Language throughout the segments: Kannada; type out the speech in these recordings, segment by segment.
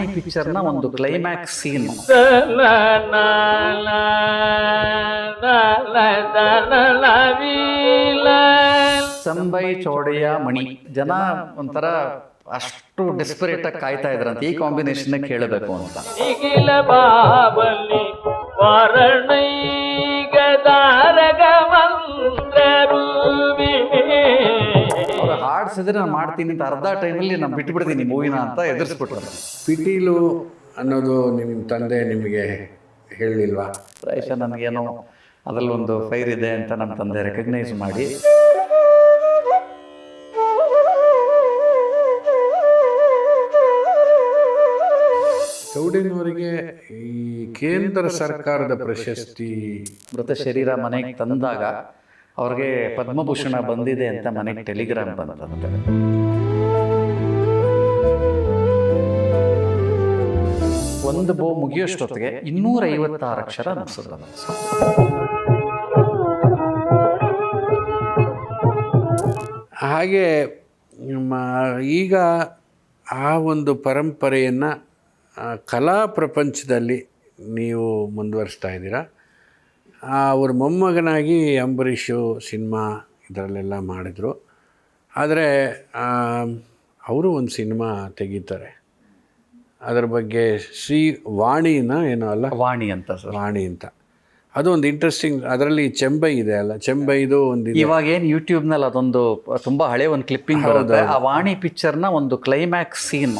ವಾಣಿ ನ ಒಂದು ಕ್ಲೈಮ್ಯಾಕ್ಸ್ ಸೀನ್ ಸಂಬೈ ಚೌಡೆಯ ಮಣಿ. ಜನ ಒಂಥರ ಅಷ್ಟು ಡೆಸ್ಪರೇಟ್ ಆಗಿ ಕಾಯ್ತಾ ಇದ್ರಂತ. ಈ ಕಾಂಬಿನೇಷನ್ ಕೇಳಬೇಕು ಅಂತ. ನಿಖಿಲ ಬಾಬಲಿ ವಾರಣೈಗದಾರಗ ಹಾಡ್ಸಿದ್ರೆ ನಾನು ಮಾಡ್ತೀನಿ ಅಂತ ಅರ್ಧ ಟೈಮಲ್ಲಿ ನಾನು ಬಿಟ್ಬಿಡ್ತೀನಿ ಮೂವಿನ ಅಂತ ಎದುರಿಸ್ಬಿಟ್ರು. ಪಿಟೀಲು ಅನ್ನೋದು ನಿಮ್ಮ ತಂದೆ ನಿಮಗೆ ಹೇಳಲಿಲ್ವಾ ಪ್ರಾಯಶಃ ನನಗೇನೋ ಅದರಲ್ಲೊಂದು ಒಂದು ಫೈರ್ ಇದೆ ಅಂತ ನಮ್ಮ ತಂದೆ ರೆಕಗ್ನೈಸ್ ಮಾಡಿ. ಚೌಡೇನವರಿಗೆ ಈ ಕೇಂದ್ರ ಸರ್ಕಾರದ ಪ್ರಶಸ್ತಿ ಮೃತ ಶರೀರ ಮನೆಗೆ ತಂದಾಗ ಅವ್ರಿಗೆ ಪದ್ಮಭೂಷಣ ಬಂದಿದೆ ಅಂತ ಮನೆಗೆ ಟೆಲಿಗ್ರಾಮ್ ಬಂದಂತೆ ಒಂದು ಬೋ ಮುಗಿಯೋಷ್ಟೊತ್ತಿಗೆ ಇನ್ನೂರ ಐವತ್ತಾರು ಅಕ್ಷರ ಅನಿಸ್ತದ ಹಾಗೆ ಈಗ ಆ ಒಂದು ಪರಂಪರೆಯನ್ನು ಕಲಾ ಪ್ರಪಂಚದಲ್ಲಿ ನೀವು ಮುಂದುವರಿಸ್ತಾ ಇದ್ದೀರಾ? ಅವ್ರ ಮೊಮ್ಮಗನಾಗಿ ಅಂಬರೀಷು ಸಿನಿಮಾ ಇದರಲ್ಲೆಲ್ಲ ಮಾಡಿದರು. ಆದರೆ ಅವರು ಒಂದು ಸಿನಿಮಾ ತೆಗೀತಾರೆ. ಅದರ ಬಗ್ಗೆ ಶ್ರೀ ವಾಣಿನ ಏನೋ ಅಲ್ಲ? ವಾಣಿ ಅಂತ ಸರ್. ವಾಣಿ ಅಂತ. ಅದು ಒಂದು ಇಂಟ್ರೆಸ್ಟಿಂಗ್ ಅದರಲ್ಲಿ ಚೆಂಬೈ ಇದೆ ಅಲ್ಲ? ಚೆಂಬೈದು ಒಂದು. ಇವಾಗ ಏನು ಯೂಟ್ಯೂಬ್ನಲ್ಲಿ ಅದೊಂದು ತುಂಬಾ ಹಳೆ ಒಂದು ಕ್ಲಿಪ್ಪಿಂಗ್ ಬರುತ್ತೆ. ಆ ವಾಣಿ ಪಿಕ್ಚರ್ನ ಒಂದು ಕ್ಲೈಮ್ಯಾಕ್ಸ್ ಸೀನ್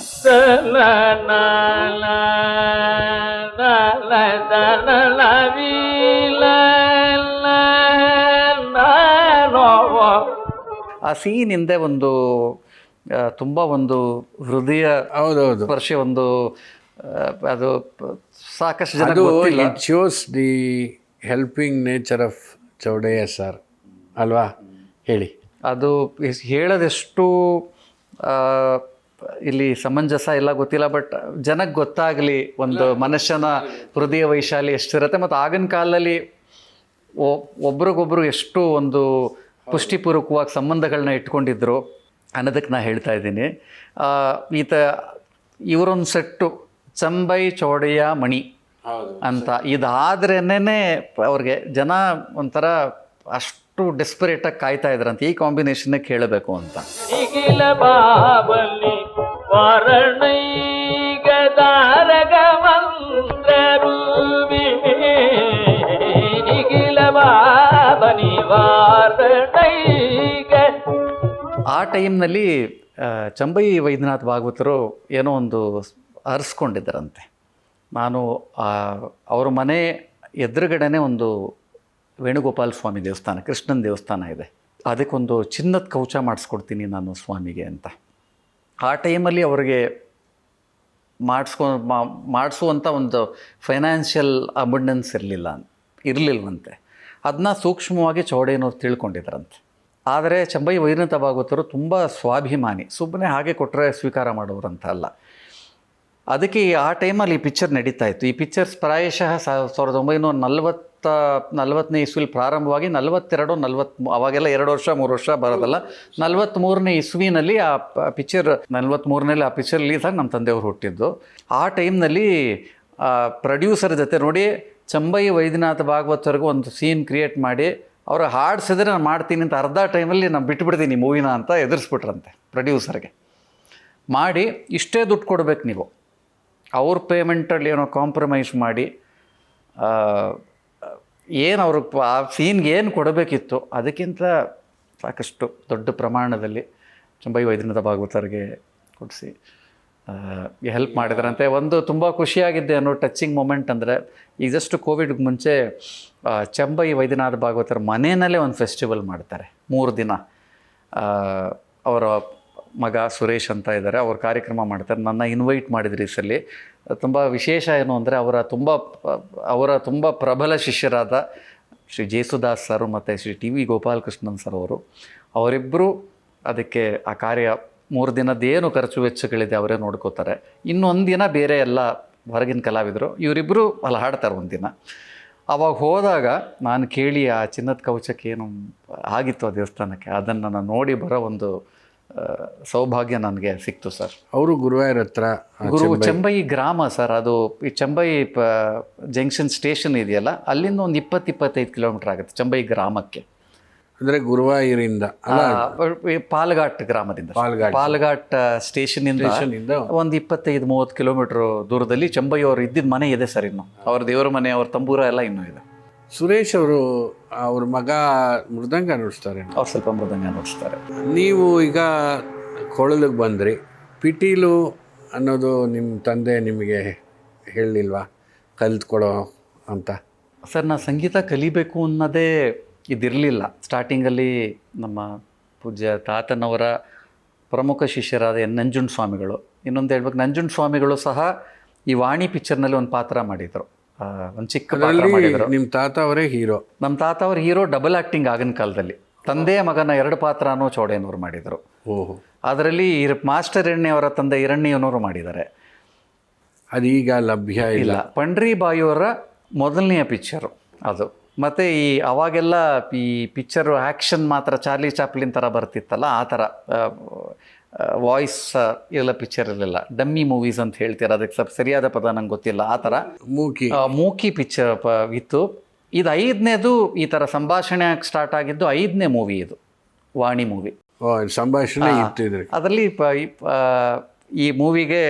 ಆ ಸೀನ್ ಹಿಂದೆ ಒಂದು ತುಂಬ ಒಂದು ಹೃದಯ ಹೌದೌದು ಸ್ಪರ್ಶ ಒಂದು ಅದು ಸಾಕಷ್ಟು ಜನ it shows the helping nature of Chowdaiah sir ಅಲ್ವಾ? ಹೇಳಿ. ಅದು ಹೇಳದೆಷ್ಟು ಇಲ್ಲಿ ಸಮಂಜಸ ಎಲ್ಲ ಗೊತ್ತಿಲ್ಲ ಬಟ್ ಜನಕ್ಕೆ ಗೊತ್ತಾಗಲಿ ಒಂದು ಮನುಷ್ಯನ ಹೃದಯ ವೈಶಾಲಿ ಎಷ್ಟಿರುತ್ತೆ ಮತ್ತು ಆಗಿನ ಕಾಲದಲ್ಲಿ ಒ- ಒಬ್ರಿಗೊಬ್ರು ಎಷ್ಟು ಒಂದು ಪುಷ್ಟಿಪೂರ್ವಕವಾಗಿ ಸಂಬಂಧಗಳನ್ನ ಇಟ್ಕೊಂಡಿದ್ರು. ಅನ್ನೋದಕ್ಕೆ ನಾನು ಹೇಳ್ತಾ ಇದ್ದೀನಿ. ಆ, ಈತ ಇವರೊಂದು ಸೆಟ್ಟು ಚಂಬೈ ಚೌಡಯ್ಯ ಮಣಿ. ಅಂತ. ಇದಾದ್ರೇನೆ ಅವ್ರಿಗೆ ಜನ ಒಂಥರ ಅಷ್ಟು ಡೆಸ್ಪರೇಟಾಗಿ ಕಾಯ್ತಾ ಇದ್ರಂತ. ಈ ಕಾಂಬಿನೇಷನ್ ಕೇಳಬೇಕು ಅಂತ. ಆ ಟೈಮ್ನಲ್ಲಿ ಚಂಬೈ ವೈದ್ಯನಾಥ್ ಭಾಗವತರು ಏನೋ ಒಂದು ಅರ್ಸ್ಕೊಂಡಿದ್ದರಂತೆ. ನಾನು ಅವರ ಮನೆ ಎದುರುಗಡೆನೆ ಒಂದು ವೇಣುಗೋಪಾಲ ಸ್ವಾಮಿ ದೇವಸ್ಥಾನ, ಕೃಷ್ಣನ ದೇವಸ್ಥಾನ ಇದೆ. ಅದಕ್ಕೊಂದು ಚಿನ್ನದ ಕೌಚ ಮಾಡಿಸ್ಕೊಡ್ತೀನಿ ನಾನು ಸ್ವಾಮಿಗೆ ಅಂತ. ಆ ಟೈಮಲ್ಲಿ ಅವರಿಗೆ ಮಾಡಿಸ್ಕೊ ಮಾಡಿಸುವಂಥ ಒಂದು ಫೈನಾನ್ಷಿಯಲ್ ಅಬಂಡೆನ್ಸ್ ಇರಲಿಲ್ಲ ಇರಲಿಲ್ವಂತೆ ಅದನ್ನ ಸೂಕ್ಷ್ಮವಾಗಿ ಚೌಡೇನವ್ರು ತಿಳ್ಕೊಂಡಿದ್ರಂತೆ. ಆದರೆ ಚಂಬೈ ವೈರನಾಥ ಭಾಗವತರು ತುಂಬ ಸ್ವಾಭಿಮಾನಿ ಸುಮ್ಮನೆ ಹಾಗೆ ಕೊಟ್ಟರೆ ಸ್ವೀಕಾರ ಮಾಡೋರಂತ ಅಲ್ಲ. ಅದಕ್ಕೆ ಆ ಟೈಮಲ್ಲಿ ಈ ಪಿಕ್ಚರ್ ನಡೀತಾ ಇತ್ತು. ಈ ಪಿಕ್ಚರ್ಸ್ ಪ್ರಾಯಶಃ ಸಾವಿರದ ಒಂಬೈನೂರ ನಲವತ್ತ, ನಲವತ್ತನೇ ಇಸ್ವಿಲಿ ಪ್ರಾರಂಭವಾಗಿ ನಲವತ್ತೆರಡು, ನಲ್ವತ್ತ್ ಅವಾಗೆಲ್ಲ ಎರಡು ವರ್ಷ, ಮೂರು ವರ್ಷ ಬರೋದಲ್ಲ. ನಲವತ್ತ್ಮೂರನೇ ಇಸ್ವಿನಲ್ಲಿ ಆ ಪಿಕ್ಚರ್ ನಲ್ವತ್ತ್ಮೂರನಲ್ಲಿ ಆ ಪಿಕ್ಚರ್ ರಿಲೀಸ್ ಆಗಿ ನಮ್ಮ ತಂದೆಯವರು ಹುಟ್ಟಿದ್ದು. ಆ ಟೈಮ್ನಲ್ಲಿ ಪ್ರೊಡ್ಯೂಸರ್ ಜೊತೆ ನೋಡಿ, ಚಂಬೈ ವೈದ್ಯನಾಥ ಭಾಗವತ್ವರೆಗೂ ಒಂದು ಸೀನ್ ಕ್ರಿಯೇಟ್ ಮಾಡಿ, ಅವರು ಹಾಡಿಸಿದ್ರೆ ನಾನು ಮಾಡ್ತೀನಿ ಅಂತ ಅರ್ಧ ಟೈಮಲ್ಲಿ ನಾನು ಬಿಟ್ಬಿಡ್ತೀನಿ ಮೂವಿನ ಅಂತ ಎದುರಿಸ್ಬಿಟ್ರಂತೆ ಪ್ರೊಡ್ಯೂಸರ್ಗೆ. ಮಾಡಿ, ಇಷ್ಟೇ ದುಡ್ಡು ಕೊಡ್ಬೇಕು ನೀವು. ಅವ್ರ ಪೇಮೆಂಟಲ್ಲಿ ಏನೋ ಕಾಂಪ್ರಮೈಸ್ ಮಾಡಿ ಏನು ಅವ್ರಿಗೆ ಆ ಸೀನ್ಗೆ ಏನು ಕೊಡಬೇಕಿತ್ತು ಅದಕ್ಕಿಂತ ಸಾಕಷ್ಟು ದೊಡ್ಡ ಪ್ರಮಾಣದಲ್ಲಿ ಚಂಬೈ ವೈದ್ಯನಾಥ ಭಾಗವತರಿಗೆ ಕೊಡಿಸಿ ಹೆಲ್ಪ್ ಮಾಡಿದ್ರಂತೆ. ಒಂದು ತುಂಬ ಖುಷಿಯಾಗಿದ್ದೆ ಅನ್ನೋ ಟಚಿಂಗ್ ಮೂಮೆಂಟ್ ಅಂದರೆ, ಈಗ ಜಸ್ಟ್ ಕೋವಿಡ್ಗೆ ಮುಂಚೆ ಚಂಬೈ ವೈದ್ಯನಾಥ ಭಾಗವತರ ಮನೆಯಲ್ಲೇ ಒಂದು ಫೆಸ್ಟಿವಲ್ ಮಾಡ್ತಾರೆ, ಮೂರು ದಿನ. ಅವರ ಮಗ ಸುರೇಶ್ ಅಂತ ಇದ್ದಾರೆ, ಅವ್ರ ಕಾರ್ಯಕ್ರಮ ಮಾಡ್ತಾರೆ. ನನ್ನ ಇನ್ವೈಟ್ ಮಾಡಿದ್ರಿ ಈ ಸಲ. ತುಂಬ ವಿಶೇಷ ಏನು ಅಂದರೆ ಅವರ ತುಂಬ ಅವರ ತುಂಬ ಪ್ರಬಲ ಶಿಷ್ಯರಾದ ಶ್ರೀ ಜೇಸುದಾಸ್ ಸರ್ ಮತ್ತು Shri T V Gopalakrishnan sir ಅವರು. ಅವರಿಬ್ಬರು ಅದಕ್ಕೆ ಆ ಕಾರ್ಯ ಮೂರು ದಿನದ್ದೇನು ಖರ್ಚು ವೆಚ್ಚಗಳಿದೆ ಅವರೇ ನೋಡ್ಕೋತಾರೆ. ಇನ್ನೊಂದು ದಿನ ಬೇರೆ ಎಲ್ಲ ಹೊರಗಿನ ಕಲಾವಿದರು. ಇವರಿಬ್ಬರು ಅಲ್ಲಿ ಹಾಡ್ತಾರೆ ಒಂದಿನ ಅವಾಗ ಹೋದಾಗ ನಾನು ಕೇಳಿ ಆ ಚಿನ್ನದ ಕವಚಕ್ಕೆ ಏನು ಆಗಿತ್ತು ದೇವಸ್ಥಾನಕ್ಕೆ, ಅದನ್ನು ನಾನು ನೋಡಿ ಬರೋ ಒಂದು ಸೌಭಾಗ್ಯ ನನಗೆ ಸಿಕ್ತು ಸರ್. ಅವರು ಗುರುವಾಯೂರ ಹತ್ರ ಗುರು ಚೆಂಬೈ ಗ್ರಾಮ ಸರ್. ಅದು ಈ ಚೆಂಬೈ ಪ ಜಂಕ್ಷನ್ ಸ್ಟೇಷನ್ ಇದೆಯಲ್ಲ ಅಲ್ಲಿಂದ ಒಂದು ಇಪ್ಪತ್ತು ಇಪ್ಪತ್ತೈದು ಕಿಲೋಮೀಟರ್ ಆಗುತ್ತೆ ಚೆಂಬೈ ಗ್ರಾಮಕ್ಕೆ. ಅಂದ್ರೆ ಗುರುವಾಯೂರಿಂದ ಪಾಲ್ಘಾಟ್ ಗ್ರಾಮದಿಂದ ಪಾಲ್ಘಾಟ್. ಪಾಲ್ಘಾಟ್ ಸ್ಟೇಷನ್ ಇಂದ ಇಂದ ಒಂದು ಇಪ್ಪತ್ತೈದು ಮೂವತ್ತು ಕಿಲೋಮೀಟರ್ ದೂರದಲ್ಲಿ ಚೆಂಬೈ ಅವರು ಇದ್ದಿದ್ದ ಮನೆ ಇದೆ ಸರ್ ಇನ್ನು. ಅವ್ರ ದೇವರ ಮನೆ ಅವ್ರ ತಂಬೂರ ಎಲ್ಲ ಇನ್ನೂ ಇದೆ. ಸುರೇಶ್ ಅವರು ಅವ್ರ ಮಗ ಮೃದಂಗ ನುಡಿಸ್ತಾರೆ. ಅವ್ರು ಸ್ವಲ್ಪ ಮೃದಂಗ ನುಡಿಸ್ತಾರೆ. ನೀವು ಈಗ ಕೊಳಲಿಗೆ ಬಂದ್ರಿ. ಪಿಟೀಲು ಅನ್ನೋದು ನಿಮ್ಮ ತಂದೆ ನಿಮಗೆ ಹೇಳಲಿಲ್ವಾ? ಕಲ್ತ್ಕೊಡೋ ಅಂತ. ಸರ್ ನಾನು ಸಂಗೀತ ಕಲಿಬೇಕು ಅನ್ನೋದೇ ಇದಿರಲಿಲ್ಲ. ಸ್ಟಾರ್ಟಿಂಗಲ್ಲಿ ನಮ್ಮ ಪೂಜ್ಯ ತಾತನವರ ಪ್ರಮುಖ ಶಿಷ್ಯರಾದ ಎನ್. ನಂಜುಂಡ ಸ್ವಾಮಿಗಳು. ಇನ್ನೊಂದು ಹೇಳ್ಬೇಕು ನಂಜುಂಡ ಸ್ವಾಮಿಗಳು ಸಹ ಈ ವಾಣಿ ಪಿಕ್ಚರ್ನಲ್ಲಿ ಒಂದು ಪಾತ್ರ ಮಾಡಿದರು. ಒಂದು ಚಿಕ್ಕ ಪಾತ್ರ ಮಾಡಿದರು. ನಿಮ್ಮ ತಾತ ಅವರೇ ಹೀರೋ. ನಮ್ಮ ತಾತ ಅವ್ರ ಹೀರೋ ಡಬಲ್ ಆ್ಯಕ್ಟಿಂಗ್ ಆಗಿನ ಕಾಲದಲ್ಲಿ. ತಂದೆ ಮಗನ ಎರಡು ಪಾತ್ರನೂ ಚೌಡೇನವ್ರು ಮಾಡಿದರು. ಓಹೋ. ಅದರಲ್ಲಿ ಮಾಸ್ಟರ್ ಎಣ್ಣೆಯವರ ತಂದೆ ಹಿರಣ್ಯನವರು ಮಾಡಿದ್ದಾರೆ. ಅದೀಗ ಲಭ್ಯ ಇಲ್ಲ. ಇಲ್ಲ. ಪಂಡ್ರಿ ಬಾಯಿಯವರ ಮೊದಲನೆಯ ಪಿಕ್ಚರು ಅದು. ಮತ್ತು ಈ ಅವಾಗೆಲ್ಲ ಈ ಪಿಕ್ಚರು ಆ್ಯಕ್ಷನ್ ಮಾತ್ರ ಚಾರ್ಲಿ ಚಾಪ್ಲಿನ್ ಥರ ಬರ್ತಿತ್ತಲ್ಲ ಆ ಥರ ವಾಯ್ಸ್ ಎಲ್ಲ ಪಿಕ್ಚರ್ ಇರಲಿಲ್ಲ. ಡಮ್ಮಿ ಮೂವೀಸ್ ಅಂತ ಹೇಳ್ತೀರ ಅದಕ್ಕೆ ಸ್ವಲ್ಪ ಸರಿಯಾದ ಪದ ನಂಗೆ ಗೊತ್ತಿಲ್ಲ ಆ ಥರ. ಮೂಕಿ. ಮೂಕಿ ಪಿಕ್ಚರ್ ಪ ಇತ್ತು. ಇದು ಐದನೇದು ಈ ಥರ ಸಂಭಾಷಣೆ ಸ್ಟಾರ್ಟ್ ಆಗಿದ್ದು ಐದನೇ ಮೂವಿ ಇದು ವಾಣಿ ಮೂವಿ ಸಂಭಾಷಣೆ ಅದರಲ್ಲಿ ಈ ಮೂವಿಗೆ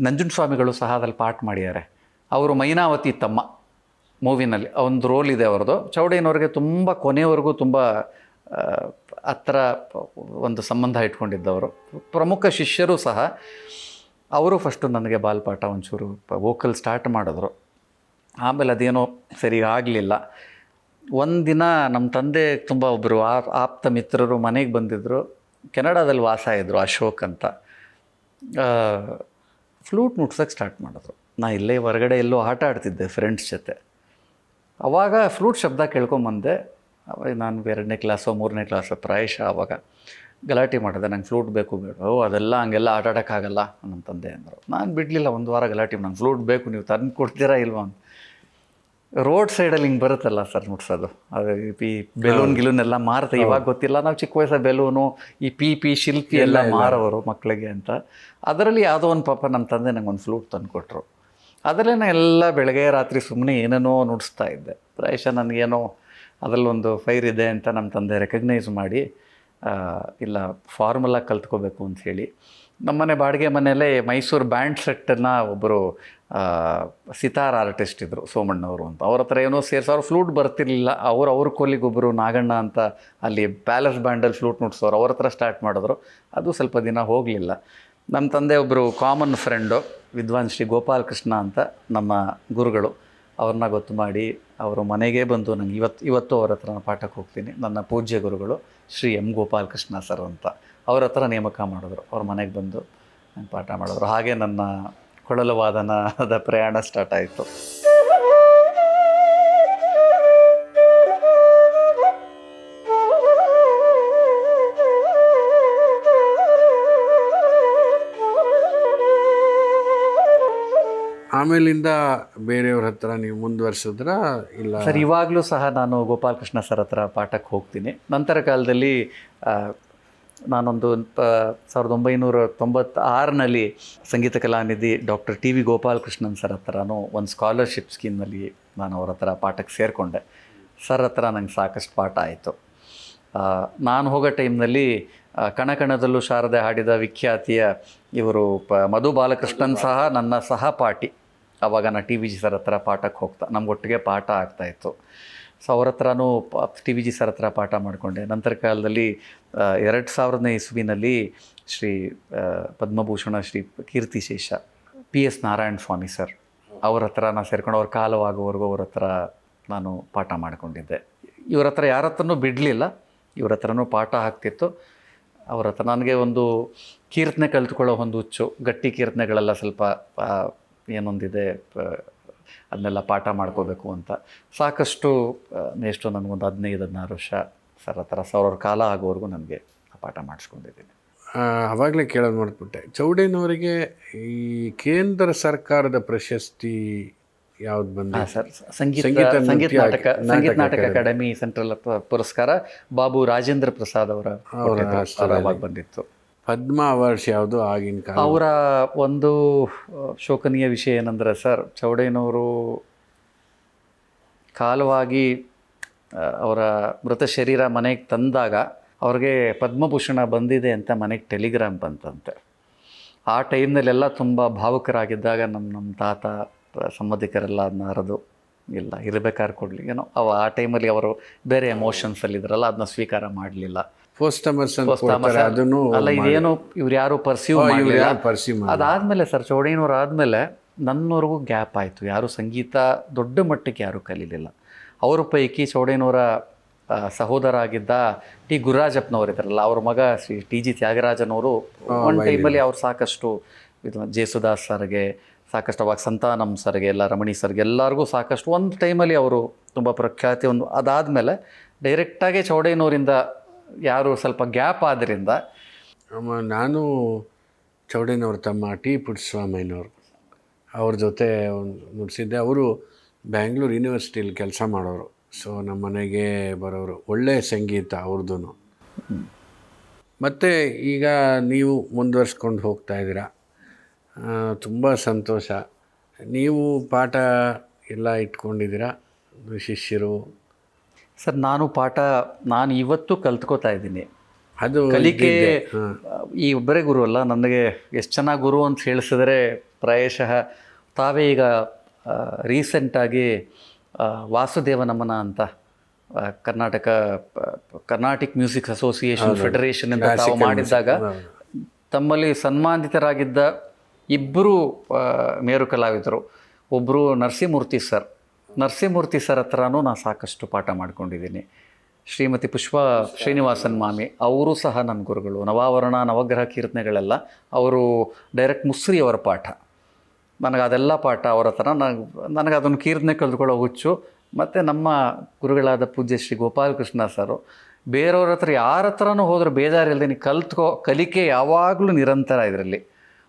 ನಂಜುನ್ ಸ್ವಾಮಿಗಳು ಸಹ ಅದ್ರಲ್ಲಿ ಪಾಠ ಮಾಡಿದ್ದಾರೆ ಅವರು ಮೈನಾವತಿ ತಮ್ಮ ಮೂವಿನಲ್ಲಿ ಒಂದು ರೋಲ್ ಇದೆ ಅವ್ರದ್ದು ಚೌಡಯ್ಯನವ್ರಿಗೆ ತುಂಬ ಕೊನೆಯವರೆಗೂ ತುಂಬ ಆ, ಒಂದು ಸಂಬಂಧ ಇಟ್ಕೊಂಡಿದ್ದವರು. ಪ್ರಮುಖ ಶಿಷ್ಯರು ಸಹ ಅವರು ಫಸ್ಟು ನನಗೆ ಬಾಲ್ಪಾಠ ಒಂಚೂರು ವೋಕಲ್ ಸ್ಟಾರ್ಟ್ ಮಾಡಿದ್ರು. ಆಮೇಲೆ ಅದೇನೋ ಸರಿ ಆಗಲಿಲ್ಲ. ಒಂದಿನ ನಮ್ಮ ತಂದೆ ತುಂಬ ಒಬ್ಬರು ಆಪ್ತ ಮಿತ್ರರು ಮನೆಗೆ ಬಂದಿದ್ದರು ಕೆನಡಾದಲ್ಲಿ ವಾಸ ಇದ್ದರು ಅಶೋಕ್ ಅಂತ. ಫ್ಲೂಟ್ ನುಡ್ಸೋಕ್ಕೆ ಸ್ಟಾರ್ಟ್ ಮಾಡಿದ್ರು. ನಾ ಇಲ್ಲೇ ಹೊರಗಡೆ ಎಲ್ಲೋ ಆಟ ಆಡ್ತಿದ್ದೆ ಫ್ರೆಂಡ್ಸ್ ಜೊತೆ. ಅವಾಗ ಫ್ಲೂಟ್ ಶಬ್ದ ಕೇಳ್ಕೊಂಬಂದೆ. ಅವಾಗ ನಾನು ಎರಡನೇ ಕ್ಲಾಸೋ ಮೂರನೇ ಕ್ಲಾಸೋ ಪ್ರಾಯಶಃ ಆವಾಗ ಗಲಾಟೆ ಮಾಡಿದೆ. ನಂಗೆ ಫ್ಲೂಟ್ ಬೇಕು ಬೇಡ ಓ ಅದೆಲ್ಲ ಹಂಗೆಲ್ಲ ಆಟಾಡೋಕ್ಕಾಗಲ್ಲ ನಮ್ಮ ತಂದೆ ಅಂದರು. ನಾನು ಬಿಡಲಿಲ್ಲ ಒಂದು ವಾರ ಗಲಾಟೆ ನಂಗೆ ಫ್ಲೂಟ್ ಬೇಕು ನೀವು ತಂದು ಕೊಡ್ತೀರಾ ಇಲ್ವಾ ಅಂತ. ರೋಡ್ ಸೈಡಲ್ಲಿ ಹಿಂಗೆ ಬರುತ್ತಲ್ಲ ಸರ್ ಮುಟ್ಸೋದು. ಅದು ಈ ಬೆಲೂನ್ ಗಿಲೂನ್ ಎಲ್ಲ ಮಾರುತ್ತೆ. ಇವಾಗ ಗೊತ್ತಿಲ್ಲ ನಾವು ಚಿಕ್ಕ ವಯಸ್ಸ ಬೆಲೂನು ಈ ಪಿ ಪಿ ಶಿಲ್ಪಿ ಎಲ್ಲ ಮಾರೋರು ಮಕ್ಕಳಿಗೆ ಅಂತ. ಅದರಲ್ಲಿ ಯಾವುದೋ ಒಂದು ಪಾಪ ನಮ್ಮ ತಂದೆ ನಂಗೆ ಒಂದು ಫ್ಲೂಟ್ ತಂದು ಕೊಟ್ಟರು ಅದರಲ್ಲೇ ನಾನು ಎಲ್ಲ ಬೆಳಗ್ಗೆ ರಾತ್ರಿ ಸುಮ್ಮನೆ ಏನೇನೋ ನುಡಿಸ್ತಾ ಇದ್ದೆ. ಪ್ರಾಯಶಃ ನನಗೇನೋ ಅದರಲ್ಲೊಂದು ಫೈರ್ ಇದೆ ಅಂತ ನಮ್ಮ ತಂದೆ ರೆಕಗ್ನೈಸ್ ಮಾಡಿ ಇಲ್ಲ ಫಾರ್ಮುಲಾ ಕಲ್ತ್ಕೋಬೇಕು ಅಂತ ಹೇಳಿ ನಮ್ಮನೆ ಬಾಡಿಗೆ ಮನೆಯಲ್ಲೇ ಮೈಸೂರು ಬ್ಯಾಂಡ್ ಸೆಟ್ಟನ್ನು ಒಬ್ಬರು ಸಿತಾರ್ ಆರ್ಟಿಸ್ಟ್ ಇದ್ದರು ಸೋಮಣ್ಣವರು ಅಂತ. ಅವ್ರ ಹತ್ರ ಏನೋ ಸೇರಿಸಿ, ಅವ್ರು ಫ್ಲೂಟ್ ಬರ್ತಿರ್ಲಿಲ್ಲ. ಅವ್ರು, ಅವ್ರ ಕೊಲ್ಲಿಗೊಬ್ಬರು ನಾಗಣ್ಣ ಅಂತ ಅಲ್ಲಿ ಪ್ಯಾಲೇಸ್ ಬ್ಯಾಂಡಲ್ಲಿ ಫ್ಲೂಟ್ ನುಡ್ಸೋರು, ಅವ್ರ ಹತ್ರ ಸ್ಟಾರ್ಟ್ ಮಾಡಿದ್ರು. ಅದು ಸ್ವಲ್ಪ ದಿನ ಹೋಗಲಿಲ್ಲ. ನಮ್ಮ ತಂದೆ ಒಬ್ಬರು ಕಾಮನ್ ಫ್ರೆಂಡು ವಿದ್ವಾನ್ ಶ್ರೀ ಗೋಪಾಲಕೃಷ್ಣ ಅಂತ ನಮ್ಮ ಗುರುಗಳು. ಅವ್ರನ್ನ ಗೊತ್ತು ಮಾಡಿ ಅವರು ಮನೆಗೆ ಬಂದು ನಂಗೆ ಇವತ್ತು ಇವತ್ತು ಅವ್ರ ಹತ್ರ ನಾನು ಪಾಠಕ್ಕೆ ಹೋಗ್ತೀನಿ. ನನ್ನ ಪೂಜ್ಯ ಗುರುಗಳು ಶ್ರೀ ಎಂ ಗೋಪಾಲಕೃಷ್ಣ ಸರ್ ಅಂತ. ಅವ್ರ ಹತ್ರ ನೇಮಕ ಮಾಡಿದ್ರು. ಅವ್ರ ಮನೆಗೆ ಬಂದು ನಂಗೆ ಪಾಠ ಮಾಡಿದ್ರು. ಹಾಗೆ ನನ್ನ ಕೊಳಲು ವಾದನದ ಪ್ರಯಾಣ ಸ್ಟಾರ್ಟ್ ಆಯಿತು. ಆಮೇಲಿಂದ ಬೇರೆಯವ್ರ ಹತ್ರ ನೀವು ಮುಂದುವರ್ಸಿದ್ರ ಇಲ್ಲ? ಸರ್, ಇವಾಗಲೂ ಸಹ ನಾನು ಗೋಪಾಲಕೃಷ್ಣ ಸರ್ ಹತ್ರ ಪಾಠಕ್ಕೆ ಹೋಗ್ತೀನಿ. ನಂತರ ಕಾಲದಲ್ಲಿ ನಾನೊಂದು ಸಾವಿರದ ಒಂಬೈನೂರ ತೊಂಬತ್ತಾರನಲ್ಲಿ Sangeetha Kalanidhi doctor T V Gopalakrishnan sir ಹತ್ರನೂ ಒಂದು ಸ್ಕಾಲರ್ಶಿಪ್ ಸ್ಕೀಮ್ನಲ್ಲಿ ನಾನು ಅವ್ರ ಹತ್ರ ಪಾಠಕ್ಕೆ ಸೇರಿಕೊಂಡೆ. ಸರ್ ಹತ್ರ ನಂಗೆ ಸಾಕಷ್ಟು ಪಾಠ ಆಯಿತು. ನಾನು ಹೋಗೋ ಟೈಮ್ನಲ್ಲಿ ಕಣಕಣದಲ್ಲೂ ಶಾರದೆ ಹಾಡಿದ ವಿಖ್ಯಾತಿಯ ಇವರು, ಪ, ಮಧು ಬಾಲಕೃಷ್ಣನ್ ಸಹ ನನ್ನ ಸಹಪಾಠಿ. ಅವಾಗ ನಾನು ಟಿ ವಿ ಜಿ ಸರ್ ಹತ್ರ ಪಾಠಕ್ಕೆ ಹೋಗ್ತಾ ನಮ್ಗೊಟ್ಟಿಗೆ ಪಾಠ ಆಗ್ತಾಯಿತ್ತು ಸೊ ಅವ್ರ ಹತ್ರನೂ ಟಿ ವಿ ಜಿ ಸರ್ ಹತ್ರ ಪಾಠ ಮಾಡಿಕೊಂಡೆ. ನಂತರ ಕಾಲದಲ್ಲಿ ಎರಡು ಸಾವಿರದನೇ ಇಸ್ವಿನಲ್ಲಿ Shri Padma Bhushan Shri ಕೀರ್ತಿಶೇಷ P S Narayana Swamy sir, ಅವ್ರ ಹತ್ರ ನಾನು ಸೇರ್ಕೊಂಡು ಅವ್ರ ಕಾಲವಾಗುವವರೆಗೂ ಅವ್ರ ಹತ್ರ ನಾನು ಪಾಠ ಮಾಡಿಕೊಂಡಿದ್ದೆ. ಇವ್ರ ಹತ್ರ ಯಾರ ಹತ್ರನೂ ಬಿಡಲಿಲ್ಲ, ಇವ್ರ ಹತ್ರನೂ ಪಾಠ ಆಗ್ತಿತ್ತು. ಅವ್ರ ಹತ್ರ ನನಗೆ ಒಂದು ಕೀರ್ತನೆ ಕಲಿತ್ಕೊಳ್ಳೋ ಒಂದು ಹುಚ್ಚು, ಗಟ್ಟಿ ಕೀರ್ತನೆಗಳೆಲ್ಲ ಸ್ವಲ್ಪ ಏನೊಂದಿದೆ ಅದನ್ನೆಲ್ಲ ಪಾಠ ಮಾಡ್ಕೋಬೇಕು ಅಂತ. ಸಾಕಷ್ಟು ಆ, ಎಷ್ಟು ನನಗೊಂದು ಹದಿನೈದು ಹದಿನಾರು ವರ್ಷ ಸರ್ ಹತ್ರ ಸಾವಿರ ಕಾಲ ಆಗೋವರೆಗೂ ನನಗೆ ಆ ಪಾಠ ಮಾಡಿಸ್ಕೊಂಡಿದ್ದೀನಿ. ಆವಾಗಲೇ ಕೇಳೋದು ಮಾಡಿಬಿಟ್ಟೆ ಚೌಡೇನವರಿಗೆ ಈ ಕೇಂದ್ರ ಸರ್ಕಾರದ ಪ್ರಶಸ್ತಿ ಯಾವ್ದು ಬಂದ ಸರ್ ಸಂಗೀತ ಸಂಗೀತ ನಾಟಕ ಸಂಗೀತ ನಾಟಕ ಅಕಾಡೆಮಿ. ಸೆಂಟ್ರಲ್ ಪುರಸ್ಕಾರ ಬಾಬು ರಾಜೇಂದ್ರ ಪ್ರಸಾದ್ ಅವರ ಬಂದಿತ್ತು. ಪದ್ಮ ಅವಾರ್ಡ್ಸ್ ಯಾವುದು ಆಗಿನ ಕಾಲ. ಅವರ ಒಂದು ಶೋಕನೀಯ ವಿಷಯ ಏನಂದ್ರೆ ಸರ್ ಚೌಡೇನವರು ಕಾಲವಾಗಿ ಅವರ ಮೃತ ಶರೀರ ಮನೆಗೆ ತಂದಾಗ ಅವ್ರಿಗೆ ಪದ್ಮಭೂಷಣ ಬಂದಿದೆ ಅಂತ ಮನೆಗೆ ಟೆಲಿಗ್ರಾಮ್ ಬಂತಂತೆ. ಆ ಟೈಮ್ನಲ್ಲೆಲ್ಲ ತುಂಬ ಭಾವುಕರಾಗಿದ್ದಾಗ ನಮ್ಮ ನಮ್ಮ ತಾತ, ಸಂಬಂಧಿಕರೆಲ್ಲ ಅದನ್ನ ಹರಿದು ಇಲ್ಲ, ಇರಬೇಕಾದ್ರೆ ಕೊಡಲಿ. ಏನೋ, ಅವ ಆ ಟೈಮಲ್ಲಿ ಅವರು ಬೇರೆ ಎಮೋಷನ್ಸಲ್ಲಿದ್ದರಲ್ಲ ಅದನ್ನ ಸ್ವೀಕಾರ ಮಾಡಲಿಲ್ಲ. ಪೋಸ್ಟಮರ್ಸ್ ಅದನ್ನು ಅಲ್ಲ ಇದೇನು ಇವ್ರು ಯಾರು ಪರ್ಸ್ಯೂ ಪರ್ಸ್ಯೂ ಅದಾದ್ಮೇಲೆ ಸರ್ ಚೌಡಯ್ಯನವ್ರು ಆದಮೇಲೆ ನನ್ನವರೆಗೂ ಗ್ಯಾಪ್ ಆಯಿತು. ಯಾರು ಸಂಗೀತ ದೊಡ್ಡ ಮಟ್ಟಕ್ಕೆ ಯಾರೂ ಕಲೀಲಿಲ್ಲ. ಅವ್ರ ಪೈಕಿ ಚೌಡಯ್ಯನವರ ಸಹೋದರ ಆಗಿದ್ದ ಟಿ ಗುರುರಾಜಪ್ಪನವ್ರು ಇದ್ದಾರಲ್ಲ ಅವ್ರ ಮಗ ಶ್ರೀ ಟಿ ಜಿ ತ್ಯಾಗರಾಜನವರು ಒನ್ ಟೈಮಲ್ಲಿ ಅವ್ರು ಸಾಕಷ್ಟು ಇದು ಜೇಸುದಾಸ್ ಸರ್ಗೆ ಸಾಕಷ್ಟು ಅವಾಗ ಸಂತಾನಂ ಸರ್ಗೆ ಎಲ್ಲ ರಮಣಿ ಸರ್ಗೆ ಎಲ್ಲರಿಗೂ ಸಾಕಷ್ಟು ಒಂದು ಟೈಮಲ್ಲಿ ಅವರು ತುಂಬ ಪ್ರಖ್ಯಾತಿ ಒಂದು ಅದಾದಮೇಲೆ ಡೈರೆಕ್ಟಾಗಿ ಚೌಡಯ್ಯನವರಿಂದ ಯಾರು ಸ್ವಲ್ಪ ಗ್ಯಾಪ್ ಆದ್ದರಿಂದ ನಾನು ಚೌಡೇನವ್ರ ತಮ್ಮ ಟಿ ಪುಟ್ಟಸ್ವಾಮಯ್ಯನವರು. ಅವ್ರ ಜೊತೆ ನುಡಿಸಿದ್ದೆ. ಅವರು ಬ್ಯಾಂಗ್ಳೂರು ಯೂನಿವರ್ಸಿಟಿಲಿ ಕೆಲಸ ಮಾಡೋರು. ಸೊ ನಮ್ಮ ಮನೆಗೆ ಬರೋರು. ಒಳ್ಳೆಯ ಸಂಗೀತ ಅವ್ರದ್ದು ಮತ್ತು ಈಗ ನೀವು ಮುಂದುವರ್ಸ್ಕೊಂಡು ಹೋಗ್ತಾ ಇದ್ದೀರಾ. ತುಂಬ ಸಂತೋಷ. ನೀವು ಪಾಠ ಎಲ್ಲ ಇಟ್ಕೊಂಡಿದ್ದೀರಾ? ಶಿಷ್ಯರು ಸರ್ ನಾನು ಪಾಠ ನಾನು ಇವತ್ತು ಕಲ್ತ್ಕೋತಾ ಇದ್ದೀನಿ. ಅದು ಕಲಿಕೆ ಈ ಒಬ್ಬರೇ ಗುರು ಅಲ್ಲ ನನಗೆ ಎಷ್ಟು ಚೆನ್ನಾಗಿ ಗುರು ಅಂತ ಹೇಳಿಸಿದ್ರೆ ಪ್ರಾಯಶಃ ತಾವೇ ಈಗ ರೀಸೆಂಟಾಗಿ ವಾಸುದೇವ ನಮನ ಅಂತ Karnataka Carnatic music association federation ಅಂತ ತಾವು ಮಾಡಿದ್ದಾಗ ತಮ್ಮಲ್ಲಿ ಸನ್ಮಾನಿತರಾಗಿದ್ದ ಇಬ್ಬರು ಮೇರು ಕಲಾವಿದರು ಒಬ್ಬರು ನರಸಿಂಹಮೂರ್ತಿ ಸರ್. ನರಸಿಂಹಮೂರ್ತಿ ಸರ್ ಹತ್ರನೂ ನಾನು ಸಾಕಷ್ಟು ಪಾಠ ಮಾಡ್ಕೊಂಡಿದ್ದೀನಿ. ಶ್ರೀಮತಿ ಪುಷ್ಪ ಶ್ರೀನಿವಾಸನ್ ಮಾಮಿ, ಅವರು ಸಹ ನನ್ನ ಗುರುಗಳು. ನವಾವರಣ, ನವಗ್ರಹ ಕೀರ್ತನೆಗಳೆಲ್ಲ ಅವರು ಡೈರೆಕ್ಟ್ ಮುಸ್ರಿ ಅವರ ಪಾಠ. ನನಗೆ ಅದೆಲ್ಲ ಪಾಠ ಅವರ ಹತ್ರ. ನನಗೆ ನನಗೆ ಅದನ್ನು ಕೀರ್ತನೆ ಕಲಿತ್ಕೊಳ್ಳೋ ಹುಚ್ಚು. ಮತ್ತು ನಮ್ಮ ಗುರುಗಳಾದ ಪೂಜ್ಯ ಶ್ರೀ ಗೋಪಾಲಕೃಷ್ಣ ಸರು, ಬೇರೆಯವ್ರ ಹತ್ರ ಯಾರ ಹತ್ರನೂ ಹೋದರೂ ಬೇಜಾರಿಲ್ಲದೆ ನೀನು ಕಲ್ತ್ಕೋ, ಕಲಿಕೆ ಯಾವಾಗಲೂ ನಿರಂತರ ಇದರಲ್ಲಿ.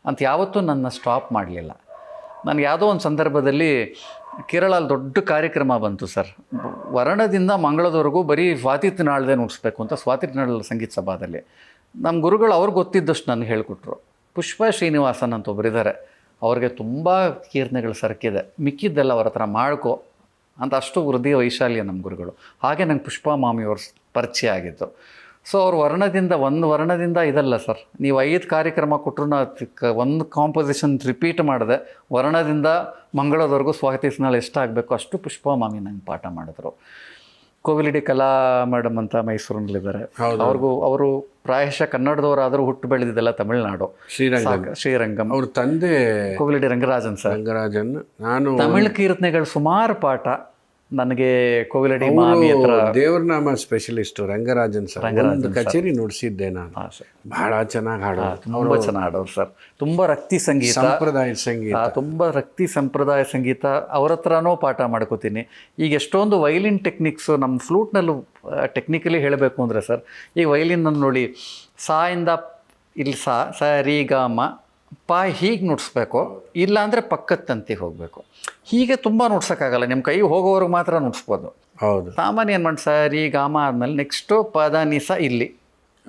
ಅಂತ ಯಾವತ್ತೂ ನನ್ನ ಸ್ಟಾಪ್ ಮಾಡಲಿಲ್ಲ. ನನಗೆ ಯಾವುದೋ ಒಂದು ಸಂದರ್ಭದಲ್ಲಿ ಕೇರಳಲ್ಲಿ ದೊಡ್ಡ ಕಾರ್ಯಕ್ರಮ ಬಂತು ಸರ್. ವರ್ಣದಿಂದ ಮಂಗಳದವರೆಗೂ ಬರೀ ಸ್ವಾತಿತ್ ನಾಳ್ದೆ ನುಡಿಸ್ಬೇಕು ಅಂತ ಸ್ವಾತಿ ನಾಳ ಸಂಗೀತ ಸಭಾದಲ್ಲಿ. ನಮ್ಮ ಗುರುಗಳು ಅವ್ರಿಗೆ ಗೊತ್ತಿದ್ದಷ್ಟು ನನಗೆ ಹೇಳಿಕೊಟ್ರು. ಪುಷ್ಪ ಶ್ರೀನಿವಾಸನ್ ಅಂತ ಒಬ್ಬರಿದ್ದಾರೆ ಅವ್ರಿಗೆ ತುಂಬ ಕೀರ್ತನೆಗಳು ಸರಕಿದೆ. ಮಿಕ್ಕಿದ್ದೆಲ್ಲ ಅವ್ರ ಹತ್ರ ಮಾಡ್ಕೋ ಅಂತ ಅಷ್ಟು ವೃದ್ಧಿ ವೈಶಾಲ್ಯ ನಮ್ಮ ಗುರುಗಳು. ಹಾಗೆ ನಂಗೆ ಪುಷ್ಪ ಮಾಮಿಯವ್ರ ಪರಿಚಯ ಆಗಿತ್ತು ಸೊ ಅವ್ರ ವರ್ಣದಿಂದ ಒಂದು ವರ್ಣದಿಂದ ಇದಲ್ಲ ಸರ್. ನೀವು ಐದು ಕಾರ್ಯಕ್ರಮ ಕೊಟ್ಟರು ಒಂದು ಕಾಂಪೋಸಿಷನ್ ರಿಪೀಟ್ ಮಾಡಿದೆ ವರ್ಣದಿಂದ ಮಂಗಳದವರೆಗೂ ಎಷ್ಟು ಎಷ್ಟಾಗಬೇಕು ಅಷ್ಟು ಪುಷ್ಪ ಮಾಮಿ ನಂಗೆ ಪಾಠ ಮಾಡಿದ್ರು. ಕೋವಿಲಿಡಿ ಕಲಾ ಮೇಡಮ್ ಅಂತ ಮೈಸೂರಿನಲ್ಲಿದ್ದಾರೆ. ಅವ್ರಿಗೂ ಅವರು ಪ್ರಾಯಶಃ ಕನ್ನಡದವರಾದರೂ ಹುಟ್ಟು ಬೆಳೆದಿದ್ದೆಲ್ಲ ತಮಿಳುನಾಡು. ಶ್ರೀರಂಗ. ಶ್ರೀರಂಗಂ. ಅವ್ರ ತಂದೆ ಕೋವಿಲಿಡಿ ರಂಗರಾಜನ್ ಸರ್. ರಂಗರಾಜನ್. ನಾನು ತಮಿಳು ಕೀರ್ತನೆಗಳು ಸುಮಾರು ಪಾಠ ನನಗೆ ಕೋವಿಲಡಿ ಮಾಮಿ ಹತ್ರ ದೇವ್ರನಾಮ ಸ್ಪೆಷಲಿಸ್ಟ್ ರಂಗರಾಜನ್ ಸರ್. ಒಂದು ಕಚೇರಿ ನುಡಿಸಿದ್ದೆ ನಾನು. ಬಹಳ ಚೆನ್ನಾಗಿ ಹಾಡೋರು. ತುಂಬ ಚೆನ್ನಾಗಿ ಹಾಡೋರು ಸರ್. ತುಂಬ ರಕ್ತಿ ಸಂಗೀತ. ಸಂಪ್ರದಾಯ ಸಂಗೀತ. ತುಂಬ ರಕ್ತಿ ಸಂಪ್ರದಾಯ ಸಂಗೀತ. ಅವ್ರ ಹತ್ರನೂ ಪಾಠ ಮಾಡ್ಕೋತೀನಿ. ಈಗ ಎಷ್ಟೊಂದು ವೈಲಿನ್ ಟೆಕ್ನಿಕ್ಸು ನಮ್ಮ ಫ್ಲೂಟ್ನಲ್ಲೂ ಟೆಕ್ನಿಕಲಿ ಹೇಳಬೇಕು ಅಂದರೆ ಸರ್ ಈ ವೈಲಿನನ್ನು ನೋಡಿ ಸಾ ಇಂದ ಇಲ್ಲಿ ಸಾ ಸ ರೀ ಗ ಮ ಪ ಹೀಗೆ ನುಡಿಸ್ಬೇಕು ಇಲ್ಲಾಂದರೆ ಪಕ್ಕದ ತಂತಿ ಹೋಗಬೇಕು. ಹೀಗೆ ತುಂಬ ನುಡ್ಸೋಕ್ಕಾಗಲ್ಲ ನಿಮ್ಮ ಕೈ ಹೋಗೋವ್ರಿಗೆ ಮಾತ್ರ ನುಡ್ಸ್ಬೋದು. ಹೌದು. ಸಾಮಾನ್ಯ ಏನು ಮಾಡಿ ಸರಿ ಗಾಮ ಆದಮೇಲೆ ನೆಕ್ಸ್ಟು ಪದ ನಿಸ ಇಲ್ಲಿ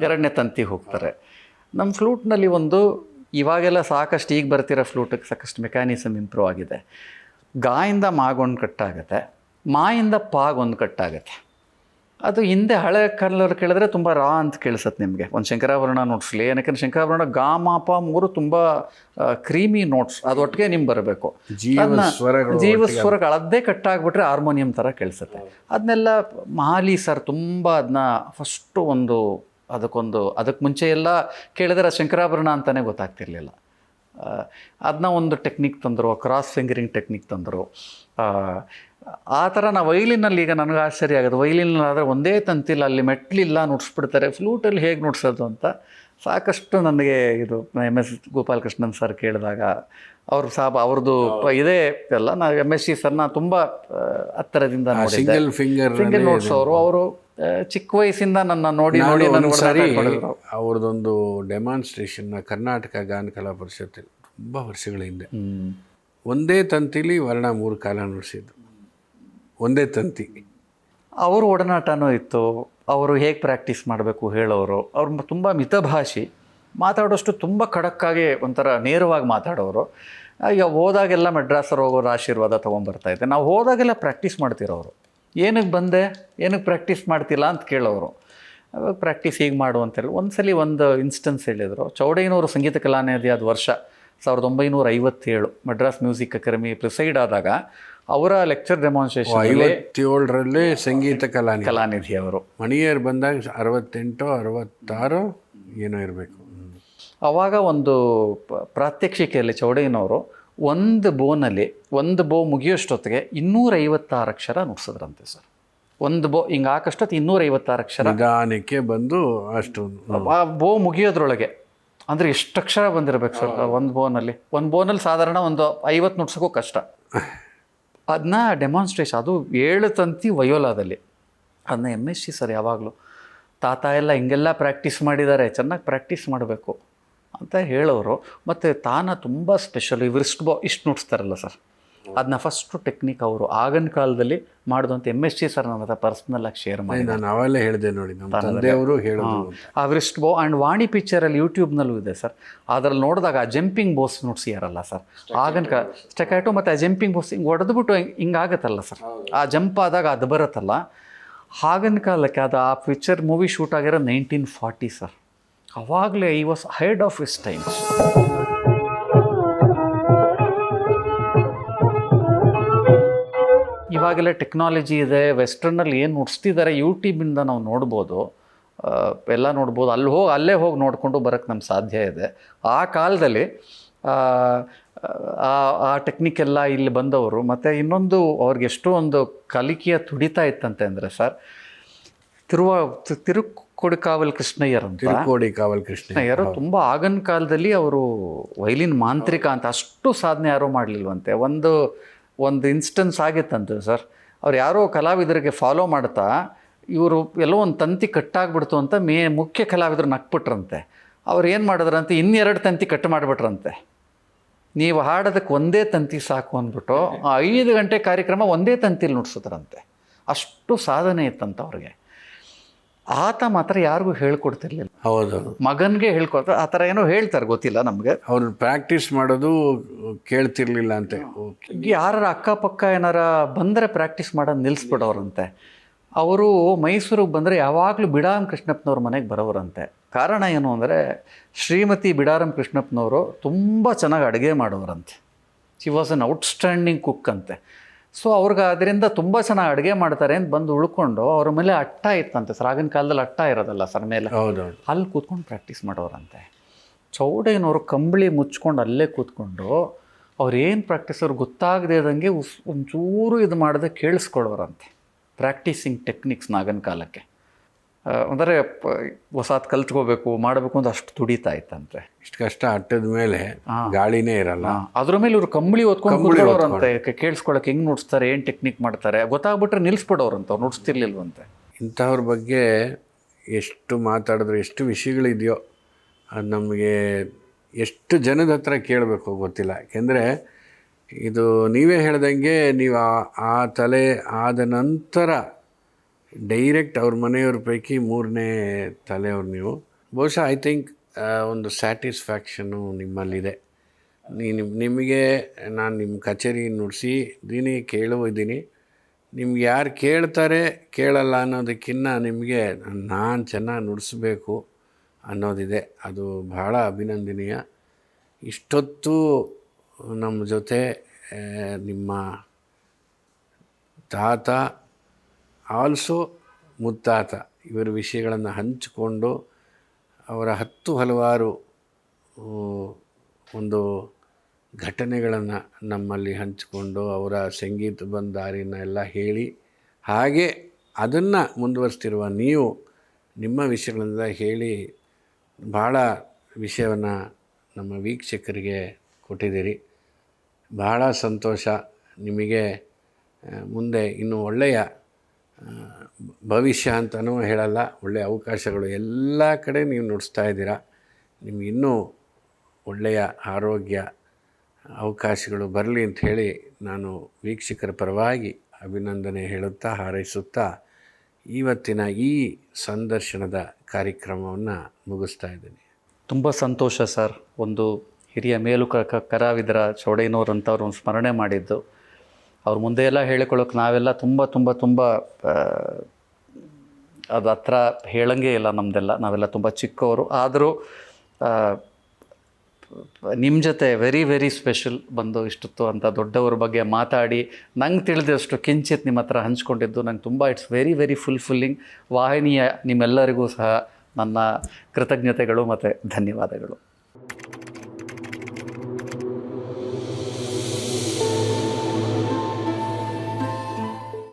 ಎರಡನೇ ತಂತಿ ಹೋಗ್ತಾರೆ. ನಮ್ಮ ಫ್ಲೂಟ್ನಲ್ಲಿ ಒಂದು ಇವಾಗೆಲ್ಲ ಸಾಕಷ್ಟು ಈಗ ಬರ್ತಿರೋ ಫ್ಲೂಟಿಗೆ ಸಾಕಷ್ಟು ಮೆಕ್ಯಾನಿಸಮ್ ಇಂಪ್ರೂವ್ ಆಗಿದೆ. ಗಾಯಿಂದ ಮಾಗೊಂದು ಕಟ್ಟಾಗುತ್ತೆ ಮಾಯಿಂದ ಪಾಗೊಂದು ಕಟ್ಟಾಗುತ್ತೆ. ಅದು ಹಿಂದೆ ಹಳೆ ಕಲ್ಲರ್ ಕೇಳಿದ್ರೆ ತುಂಬ ರಾ ಅಂತ ಕೇಳಿಸತ್ತೆ ನಿಮಗೆ. ಒಂದು ಶಂಕರಾಭರಣ ನೋಟ್ಸ್ಲಿ ಏನಕ್ಕೆ ಶಂಕರಾಭರಣ ಗಾ ಮಾಪ ಮೂರು ತುಂಬ ಕ್ರೀಮಿ ನೋಟ್ಸ್ ಅದು ಒಟ್ಟಿಗೆ ನಿಮ್ಗೆ ಬರಬೇಕು. ಜೀವ ಸ್ವರಗಳು ಜೀವ ಸ್ವರಗಳು ಅದೇ ಕಟ್ಟಾಗ್ಬಿಟ್ರೆ ಹಾರ್ಮೋನಿಯಂ ಥರ ಕೇಳಿಸುತ್ತೆ. ಅದನ್ನೆಲ್ಲ ಮಹಾಲಿ ಸರ್ ತುಂಬ ಅದನ್ನ ಫಸ್ಟು ಒಂದು ಅದಕ್ಕೊಂದು ಅದಕ್ಕೆ ಮುಂಚೆ ಎಲ್ಲ ಕೇಳಿದ್ರೆ ಶಂಕರಾಭರಣ ಅಂತಲೇ ಗೊತ್ತಾಗ್ತಿರ್ಲಿಲ್ಲ. ಅದನ್ನ ಒಂದು ಟೆಕ್ನಿಕ್ ತಂದರು ಕ್ರಾಸ್ ಫಿಂಗರಿಂಗ್ ಟೆಕ್ನಿಕ್ ತಂದರು. ಆ ಥರ ನಾ ವೈಲಿನಲ್ಲಿ ಈಗ ನನಗೆ ಆಶ್ಚರ್ಯ ಆಗೋದು ವೈಲಿನಲ್ಲಾದರೆ ಒಂದೇ ತಂತಿಲ್ಲ ಅಲ್ಲಿ ಮೆಟ್ಲಿಲ್ಲ ನುಡ್ಸ್ಬಿಡ್ತಾರೆ. ಫ್ಲೂಟಲ್ಲಿ ಹೇಗೆ ನುಡ್ಸೋದು ಅಂತ ಸಾಕಷ್ಟು ನನಗೆ ಇದು ಎಂ ಎಸ್ ಗೋಪಾಲಕೃಷ್ಣನ್ ಸರ್ ಕೇಳಿದಾಗ ಅವ್ರು ಸಾಬ ಅವ್ರದ್ದು ಇದೇ ಎಲ್ಲ. ನಾವು ಎಂ ಎಸ್ ಸಿ ಸರ್ನ ತುಂಬ ಹತ್ತಿರದಿಂದ ಸಿಂಗಲ್ ಫಿಂಗರ್ ಸಿಂಗಲ್ ನೋಟ್ಸ್ ಅವರು ಅವರು ಚಿಕ್ಕ ವಯಸ್ಸಿಂದ ನನ್ನ ನೋಡಿ ನೋಡಿ ಸರಿ. ಅವ್ರದ್ದೊಂದು ಡೆಮಾನ್ಸ್ಟ್ರೇಷನ್ನ ಕರ್ನಾಟಕ ಗಾನ ಕಲಾ ಪರಿಷತ್ತಲ್ಲಿ ತುಂಬ ವರ್ಷಗಳ ಹಿಂದೆ. ಒಂದೇ ತಂತಿಲಿ ವರ್ಣ ಮೂರು ಕಾಲ ನುಡಿಸಿದ್ದು. ಒಂದೇ ತಂತಿ. ಅವರು ಒಡನಾಟನೂ ಇತ್ತು, ಅವರು ಹೇಗೆ ಪ್ರಾಕ್ಟೀಸ್ ಮಾಡಬೇಕು ಹೇಳೋರು, ಅವ್ರ ತುಂಬ ಮಿತಭಾಷಿ, ಮಾತಾಡೋಷ್ಟು ತುಂಬ ಖಡಕ್ಕಾಗಿ ಒಂಥರ ನೇರವಾಗಿ ಮಾತಾಡೋರು. ಈಗ ಹೋದಾಗೆಲ್ಲ ಮೆಡ್ರಾಸರ್ ಹೋಗೋರು ಆಶೀರ್ವಾದ ತೊಗೊಂಬರ್ತಾ ಇದ್ದೆ. ನಾವು ಹೋದಾಗೆಲ್ಲ ಪ್ರಾಕ್ಟೀಸ್ ಮಾಡ್ತಿರೋರು. ಏನಕ್ಕೆ ಬಂದೆ? ಏನಕ್ಕೆ ಪ್ರಾಕ್ಟೀಸ್ ಮಾಡ್ತಿಲ್ಲ ಅಂತ ಕೇಳೋರು. ಅವಾಗ ಪ್ರಾಕ್ಟೀಸ್ ಹೀಗೆ ಮಾಡು ಅಂತೇಳಿ ಒಂದು ಸಲ ಒಂದು ಇನ್ಸ್ಟೆನ್ಸ್ ಹೇಳಿದರು. ಚೌಡಯ್ಯನವರು ಸಂಗೀತ ಕಲಾನಿಧಿ ಅದು ವರ್ಷ ಸಾವಿರದ ಒಂಬೈನೂರ ಐವತ್ತೇಳು ಮಡ್ರಾಸ್ ಮ್ಯೂಸಿಕ್ ಅಕಾಡೆಮಿ ಪ್ರಿಸೈಡ್ ಆದಾಗ ಅವರ ಲೆಕ್ಚರ್ ಡೆಮಾನ್ಸ್ಟ್ರೇಷನ್ ಐವತ್ತೇಳರಲ್ಲಿ ಸಂಗೀತ ಕಲಾ ಕಲಾನಿಧಿ ಅವರು. ಮಣಿಯರ್ ಬಂದಾಗ ಅರವತ್ತೆಂಟು ಅರವತ್ತಾರು ಏನೋ ಇರಬೇಕು. ಅವಾಗ ಒಂದು ಪ್ರಾತ್ಯಕ್ಷಿಕೆಯಲ್ಲಿ ಚೌಡಯ್ಯನವರು ಒಂದು ಬೋನಲ್ಲಿ ಒಂದು ಬೋ ಮುಗಿಯೋಷ್ಟೊತ್ತಿಗೆ ಇನ್ನೂರೈವತ್ತಾರು ಅಕ್ಷರ ನುಡ್ಸಿದ್ರಂತೆ ಸರ್. ಒಂದು ಬೋ ಹಿಂಗೆ ಹಾಕಷ್ಟೊತ್ತು ಇನ್ನೂರೈವತ್ತಾರು ಅಕ್ಷರ. ಗಾನಕ್ಕೆ ಬಂದು ಅಷ್ಟು ಆ ಬೋ ಮುಗಿಯೋದ್ರೊಳಗೆ ಅಂದರೆ ಎಷ್ಟು ಅಕ್ಷರ ಬಂದಿರಬೇಕು ಸರ್ ಒಂದು ಬೋನಲ್ಲಿ? ಒಂದು ಬೋನಲ್ಲಿ ಸಾಧಾರಣ ಒಂದು ಐವತ್ತು ನುಡ್ಸೋಕ್ಕೂ ಕಷ್ಟ. ಅದನ್ನ ಡೆಮಾನ್ಸ್ಟ್ರೇಷನ್ ಅದು ಏಳು ತಂತಿ ವಯೋಲಾದಲ್ಲಿ. ಅದನ್ನ ಎಂ ಎಸ್ ಸಿ ಸರ್ ಯಾವಾಗಲೂ, ತಾತ ಎಲ್ಲ ಹಿಂಗೆಲ್ಲ ಪ್ರಾಕ್ಟೀಸ್ ಮಾಡಿದ್ದಾರೆ ಚೆನ್ನಾಗಿ ಪ್ರಾಕ್ಟೀಸ್ ಮಾಡಬೇಕು ಅಂತ ಹೇಳೋರು. ಮತ್ತು ತಾನ ತುಂಬ ಸ್ಪೆಷಲ್ ಇವ್ರಿಷ್ಟು ಬಾ, ಇಷ್ಟು ನುಡಿಸ್ತಾರಲ್ಲ ಸರ್ ಅದನ್ನ ಫಸ್ಟ್ ಟೆಕ್ನಿಕ್ ಅವರು ಆಗಿನ ಕಾಲದಲ್ಲಿ ಮಾಡಿದಂತ ಎಂ ಎಸ್ ಸಿ ಸರ್ ನನ್ನ ಹತ್ರ ಪರ್ಸ್ನಲ್ಲಾಗಿ ಶೇರ್ ಮಾಡಿ ನಾನು ಹೇಳಿದೆ ನೋಡಿ ನಮ್ಮ ತಂದೆಯವರು ಹೇಳೋದು ಆ ವ್ರಿಸ್ಟ್ ಬೋ ಆ್ಯಂಡ್ ವಾಣಿ ಪಿಕ್ಚರಲ್ಲಿ ಯೂಟ್ಯೂಬ್ನಲ್ಲೂ ಇದೆ ಸರ್ ಅದ್ರಲ್ಲಿ ನೋಡಿದಾಗ ಆ ಜಂಪಿಂಗ್ ಬೋಸ್ ನುಡ್ಸಿಯಾರಲ್ಲ ಸರ್ ಆಗಿನ ಕಾಲ ಸ್ಟೆಕ್ಯಾಟು ಮತ್ತು ಆ ಜಂಪಿಂಗ್ ಬೋಸ್ ಹಿಂಗೆ ಹೊಡೆದ್ಬಿಟ್ಟು ಹಿಂಗೆ ಆಗುತ್ತಲ್ಲ ಸರ್ ಆ ಜಂಪ್ ಆದಾಗ ಅದು ಬರುತ್ತಲ್ಲ. ಆಗಿನ ಕಾಲಕ್ಕೆ ಅದು ಆ ಪಿಕ್ಚರ್ ಮೂವಿ ಶೂಟ್ ಆಗಿರೋ ನೈನ್ಟೀನ್ ಫಾರ್ಟಿ ಸರ್ ಅವಾಗಲೇ ಈ was ahead of his times ಇವಾಗೆಲ್ಲ ಟೆಕ್ನಾಲಜಿ ಇದೆ ವೆಸ್ಟರ್ನಲ್ಲಿ ಏನು ನುಡಿಸ್ತಿದ್ದಾರೆ ಯೂಟ್ಯೂಬಿಂದ ನಾವು ನೋಡ್ಬೋದು. ಎಲ್ಲ ನೋಡ್ಬೋದು. ಅಲ್ಲಿ ಹೋಗಿ ಅಲ್ಲೇ ಹೋಗಿ ನೋಡಿಕೊಂಡು ಬರೋಕ್ಕೆ ನಮ್ಗೆ ಸಾಧ್ಯ ಇದೆ. ಆ ಕಾಲದಲ್ಲಿ ಆ, ಆ ಆ ಟೆಕ್ನಿಕ್ ಎಲ್ಲ ಇಲ್ಲಿ ಬಂದವರು. ಮತ್ತು ಇನ್ನೊಂದು ಅವ್ರಿಗೆ ಎಷ್ಟೋ ಒಂದು ಕಲಿಕೆಯ ತುಡಿತಾ ಇತ್ತಂತೆ ಅಂದರೆ ಸರ್ ತಿರುವ ತಿರುಕೊಡಿ ತಿರುಕೊಡಿಕಾವಲ್ ಕೃಷ್ಣಯ್ಯರ್ ಅಂತ. ತಿರುಕೋಡಿಕಾವಲ್ ಕೃಷ್ಣ ಕೃಷ್ಣಯ್ಯರು ತುಂಬ ಆಗಿನ ಕಾಲದಲ್ಲಿ ಅವರು ವೈಲಿನ್ ಮಾಂತ್ರಿಕ ಅಂತ ಅಷ್ಟು ಸಾಧನೆ ಯಾರೂ ಮಾಡಲಿಲ್ವಂತೆ. ಒಂದು ಒಂದು ಇನ್ಸ್ಟೆನ್ಸ್ ಆಗಿತ್ತಂತೆ ಸರ್. ಅವ್ರು ಯಾರೋ ಕಲಾವಿದರಿಗೆ ಫಾಲೋ ಮಾಡ್ತಾ ಇವರು ಎಲ್ಲೋ ಒಂದು ತಂತಿ ಕಟ್ಟಾಗ್ಬಿಡ್ತು ಅಂತ ಮೇ ಮುಖ್ಯ ಕಲಾವಿದರು ನಕ್ಬಿಟ್ರಂತೆ. ಅವ್ರು ಏನು ಮಾಡಿದ್ರಂತೆ? ಇನ್ನೆರಡು ತಂತಿ ಕಟ್ ಮಾಡಿಬಿಟ್ರಂತೆ. ನೀವು ಹಾಡೋದಕ್ಕೆ ಒಂದೇ ತಂತಿ ಸಾಕು ಅಂದ್ಬಿಟ್ಟು ಆ ಐದು ಗಂಟೆ ಕಾರ್ಯಕ್ರಮ ಒಂದೇ ತಂತಿಲಿ ನುಡ್ಸಿದ್ರಂತೆ. ಅಷ್ಟು ಸಾಧನೆ ಇತ್ತಂತ ಅವ್ರಿಗೆ. ಆತ ಮಾತ್ರ ಯಾರಿಗೂ ಹೇಳ್ಕೊಡ್ತಿರ್ಲಿಲ್ಲ. ಹೌದು ಮಗನಿಗೆ ಹೇಳ್ಕೊಡ್ತಾರೆ ಆ ಥರ ಏನೋ ಹೇಳ್ತಾರೆ ಗೊತ್ತಿಲ್ಲ ನಮಗೆ. ಅವ್ರು ಪ್ರಾಕ್ಟೀಸ್ ಮಾಡೋದು ಕೇಳ್ತಿರ್ಲಿಲ್ಲ ಅಂತೆ. ಯಾರ ಅಕ್ಕಪಕ್ಕ ಏನಾರ ಬಂದರೆ ಪ್ರಾಕ್ಟೀಸ್ ಮಾಡೋದು ನಿಲ್ಲಿಸ್ಬಿಡೋರಂತೆ ಅವರು ಮೈಸೂರಿಗೆ ಬಂದರೆ ಯಾವಾಗಲೂ ಬಿಡಾರಂ ಕೃಷ್ಣಪ್ಪನವ್ರ ಮನೆಗೆ ಬರೋರಂತೆ. ಕಾರಣ ಏನು ಅಂದರೆ ಶ್ರೀಮತಿ ಬಿಡಾರಂ ಕೃಷ್ಣಪ್ಪನವರು ತುಂಬ ಚೆನ್ನಾಗಿ ಅಡುಗೆ ಮಾಡೋರಂತೆ. She was an outstanding cook ಅಂತೆ. ಸೊ ಅವ್ರಿಗೆ ಅದರಿಂದ ತುಂಬ ಚೆನ್ನಾಗಿ ಅಡುಗೆ ಮಾಡ್ತಾರೆ ಅಂತ ಬಂದು ಉಳ್ಕೊಂಡು ಅವ್ರ ಮೇಲೆ ಅಟ್ಟ ಇತ್ತಂತೆ ಸರ್ ಆಗಿನ ಕಾಲದಲ್ಲಿ ಅಟ್ಟ ಇರೋದಲ್ಲ ಸರ್ ಮೇಲೆ. ಅಲ್ಲಿ ಕೂತ್ಕೊಂಡು ಪ್ರಾಕ್ಟೀಸ್ ಮಾಡೋರಂತೆ. ಚೌಡೇನವರು ಕಂಬಳಿ ಮುಚ್ಕೊಂಡು ಅಲ್ಲೇ ಕೂತ್ಕೊಂಡು ಅವ್ರೇನು ಏನು ಪ್ರಾಕ್ಟೀಸ್ ಅವ್ರು ಗೊತ್ತಾಗದೇ ಇದ್ದಂಗೆ ಉಸ್ ಒಂಚೂರು ಇದು ಮಾಡದೆ ಕೇಳಿಸ್ಕೊಳ್ಳೋರಂತೆ. ಪ್ರಾಕ್ಟೀಸಿಂಗ್ ಟೆಕ್ನಿಕ್ಸ್ ನಾಗನ ಕಾಲಕ್ಕೆ. ಅಂದರೆ ಹೊಸಾದ್ ಕಲ್ತ್ಕೋಬೇಕು ಮಾಡಬೇಕು ಅಂತ ಅಷ್ಟು ತುಡಿತಾ ಇತ್ತಂತೆ. ಇಷ್ಟು ಕಷ್ಟ ಅಟ್ಟದ ಮೇಲೆ ಗಾಳಿನೇ ಇರಲ್ಲ. ಅದ್ರ ಮೇಲೆ ಇವರು ಕಂಬಳಿ ಓದ್ಕೊಂಡು ಕೇಳಿಸ್ಕೊಳಕ್ಕೆ ಹೆಂಗೆ ನುಡ್ಸ್ತಾರೆ ಏನು ಟೆಕ್ನಿಕ್ ಮಾಡ್ತಾರೆ ಗೊತ್ತಾಗ್ಬಿಟ್ರೆ ನಿಲ್ಲಿಸ್ಬಿಡೋರಂತ ಅವ್ರು ನುಡ್ಸ್ತಿರ್ಲಿಲ್ವಂತೆ. ಇಂಥವ್ರ ಬಗ್ಗೆ ಎಷ್ಟು ಮಾತಾಡಿದ್ರು ಎಷ್ಟು ವಿಷಯಗಳಿದೆಯೋ ಅದು ನಮಗೆ ಎಷ್ಟು ಜನದ ಹತ್ರ ಕೇಳಬೇಕು ಗೊತ್ತಿಲ್ಲ. ಯಾಕೆಂದರೆ ಇದು ನೀವೇ ಹೇಳ್ದಂಗೆ ನೀವು ಆ ತಲೆ ಆದ ನಂತರ ಡೈರೆಕ್ಟ್ ಅವ್ರ ಮನೆಯವ್ರ ಪೈಕಿ ಮೂರನೇ ತಲೆಯವ್ರು ನೀವು. ಬಹುಶಃ ಐ ಥಿಂಕ್ ಒಂದು ಸ್ಯಾಟಿಸ್ಫ್ಯಾಕ್ಷನು ನಿಮ್ಮಲ್ಲಿದೆ. ನೀನು ನಿಮಗೆ ನಾನು ನಿಮ್ಮ ಕಚೇರಿ ನುಡಿಸಿ ಇದ್ದೀನಿ ಕೇಳುವಿದ್ದೀನಿ ನಿಮ್ಗೆ ಯಾರು ಕೇಳ್ತಾರೆ, ಕೇಳಲ್ಲ ಅನ್ನೋದಕ್ಕಿಂತ ನಿಮಗೆ ನಾನು ಚೆನ್ನಾಗಿ ನುಡಿಸ್ಬೇಕು ಅನ್ನೋದಿದೆ. ಅದು ಬಹಳ ಅಭಿನಂದನೀಯ. ಇಷ್ಟೊತ್ತು ನಮ್ಮ ಜೊತೆ ನಿಮ್ಮ ತಾತ ಆಲ್ಸೋ ಮುತ್ತಾತ. ಇವರ ವಿಷಯಗಳನ್ನು ಹಂಚಿಕೊಂಡು ಅವರ ಹತ್ತು ಹಲವಾರು ಒಂದು ಘಟನೆಗಳನ್ನು ನಮ್ಮಲ್ಲಿ ಹಂಚಿಕೊಂಡು ಅವರ ಸಂಗೀತ ಬಂದ ದಾರಿನ ಎಲ್ಲ ಹೇಳಿ, ಹಾಗೆ ಅದನ್ನು ಮುಂದುವರಿಸ್ತಿರುವ ನೀವು ನಿಮ್ಮ ವಿಷಯಗಳಿಂದ ಹೇಳಿ ಭಾಳ ವಿಷಯವನ್ನು ನಮ್ಮ ವೀಕ್ಷಕರಿಗೆ ಕೊಟ್ಟಿದ್ದೀರಿ. ಬಹಳ ಸಂತೋಷ. ನಿಮಗೆ ಮುಂದೆ ಇನ್ನೂ ಒಳ್ಳೆಯ ಭವಿಷ್ಯ ಅಂತಲೂ ಹೇಳಲ್ಲ ಒಳ್ಳೆಯ ಅವಕಾಶಗಳು ಎಲ್ಲ ಕಡೆ ನೀವು ನುಡಿಸ್ತಾ ಇದ್ದೀರಾ. ನಿಮ್ಗೆ ಇನ್ನೂ ಒಳ್ಳೆಯ ಆರೋಗ್ಯ ಅವಕಾಶಗಳು ಬರಲಿ ಅಂತ ಹೇಳಿ ನಾನು ವೀಕ್ಷಕರ ಪರವಾಗಿ ಅಭಿನಂದನೆ ಹೇಳುತ್ತಾ, ಹಾರೈಸುತ್ತಾ, ಇವತ್ತಿನ ಈ ಸಂದರ್ಶನದ ಕಾರ್ಯಕ್ರಮವನ್ನು ಮುಗಿಸ್ತಾ ಇದ್ದೀನಿ. ತುಂಬ ಸಂತೋಷ ಸರ್. ಒಂದು ಹಿರಿಯ ಮೇಲುಕ ಕರಾವಿದರ ಚೌಡಯ್ಯನವ್ರಂಥವ್ರು ಸ್ಮರಣೆ ಮಾಡಿದ್ದು. ಅವ್ರ ಮುಂದೆ ಎಲ್ಲ ಹೇಳಿಕೊಳ್ಳೋಕೆ ನಾವೆಲ್ಲ ತುಂಬ ತುಂಬ ತುಂಬ ಅದು ಹತ್ರ ಹೇಳಂಗೆ ಇಲ್ಲ ನಮ್ಮದೆಲ್ಲ ನಾವೆಲ್ಲ ತುಂಬ ಚಿಕ್ಕವರು. ಆದರೂ ನಿಮ್ಮ ಜೊತೆ ವೆರಿ ವೆರಿ ಸ್ಪೆಷಲ್ ಬಂದು ಇಷ್ಟೊತ್ತು ಅಂತ ದೊಡ್ಡವ್ರ ಬಗ್ಗೆ ಮಾತಾಡಿ ನಂಗೆ ತಿಳಿದಷ್ಟು ಕಿಂಚಿತ್ ನಿಮ್ಮ ಹತ್ರ ಹಂಚ್ಕೊಂಡಿದ್ದು ನಂಗೆ ತುಂಬ ಇಟ್ಸ್ ವೆರಿ ವೆರಿ ಫುಲ್ಫಿಲ್ಲಿಂಗ್ ವಾಹಿನಿಯ ನಿಮ್ಮೆಲ್ಲರಿಗೂ ಸಹ ನನ್ನ ಕೃತಜ್ಞತೆಗಳು ಮತ್ತು ಧನ್ಯವಾದಗಳು.